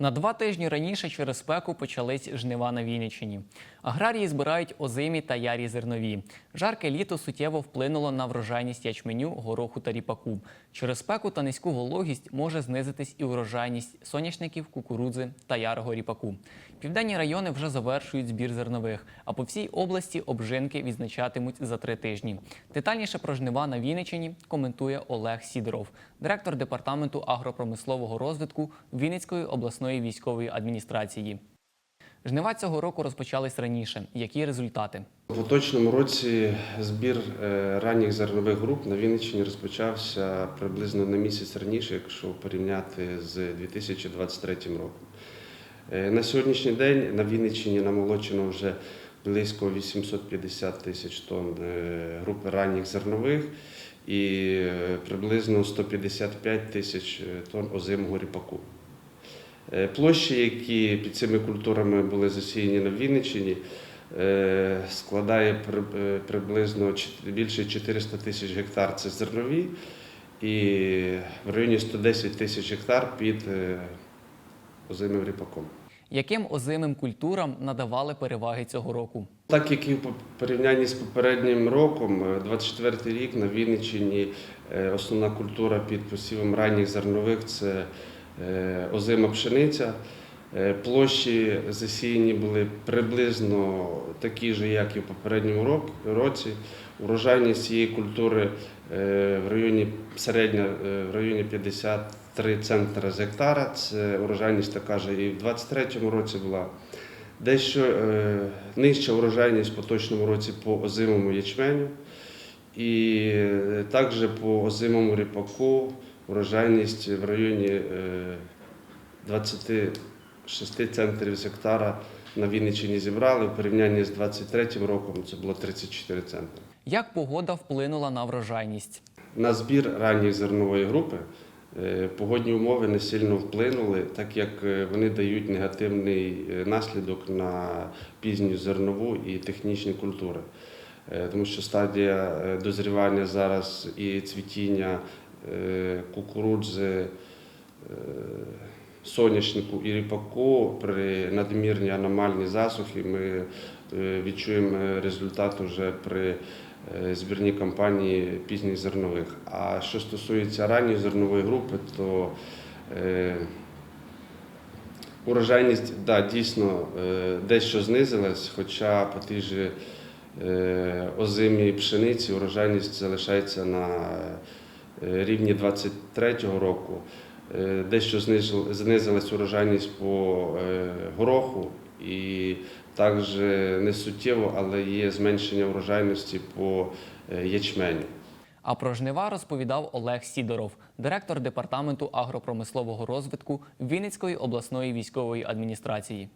На два тижні раніше через спеку почались жнива на Вінниччині. Аграрії збирають озимі та ярі зернові. Жарке літо суттєво вплинуло на врожайність ячменю, гороху та ріпаку. Через спеку та низьку вологість може знизитись і урожайність соняшників, кукурудзи та ярого ріпаку. Південні райони вже завершують збір зернових, а по всій області обжинки відзначатимуть за три тижні. Детальніше про жнива на Вінниччині коментує Олег Сідоров, директор департаменту агропромислового розвитку Вінницької обласної військової адміністрації. Жнива цього року розпочались раніше. Які результати? В поточному році збір е, ранніх зернових груп на Вінниччині розпочався приблизно на місяць раніше, якщо порівняти з 2023 роком. Е, На сьогоднішній день на Вінниччині намолочено вже близько 850 тисяч тонн е, групи ранніх зернових і приблизно 155 тисяч тонн озимого ріпаку. Е, Площі, які під цими культурами були засіяні на Вінниччині, е, складає е, приблизно більше 400 тисяч гектар це зернові, і в районі 110 тисяч гектар під озимим ріпаком. Яким озимим культурам надавали переваги цього року? Так як і в порівнянні з попереднім роком, е, 24 рік на Вінниччині основна культура під посівом ранніх зернових це озима пшениця. Е, Площі засіяні були приблизно такі ж, як і в попередньому році. Урожайність цієї культури е, в районі середня е, в районі 53 центра з гектара. Це урожайність така ж і в 2023 році була. Дещо е, нижча урожайність в поточному році по озимому ячменю. І е, також по озимому ріпаку урожайність в районі е, 26 центрів з гектара на Вінниччині зібрали. В порівнянні з 23 роком це було 34 центри. Як погода вплинула на врожайність? На збір ранньої зернової групи е, погодні умови не сильно вплинули, так як е, вони дають негативний е, наслідок на пізню зернову і технічні культури. Е, Тому що стадія е, дозрівання зараз і цвітіння е, кукурудзи, е, соняшнику і ріпаку при надмірній аномальній засухі ми е, відчуємо результат вже при е, збірній кампанії пізніх зернових. А що стосується ранньої зернової групи, то е, урожайність да, дійсно е, дещо знизилась, хоча по тій же е, озимій пшениці урожайність залишається на е, рівні 23-го року. Е, Дещо знизилась урожайність по е, гороху і також не суттєво, але є зменшення урожайності по е, ячменю. А про жнива розповідав Олег Сідоров, директор департаменту агропромислового розвитку Вінницької обласної військової адміністрації.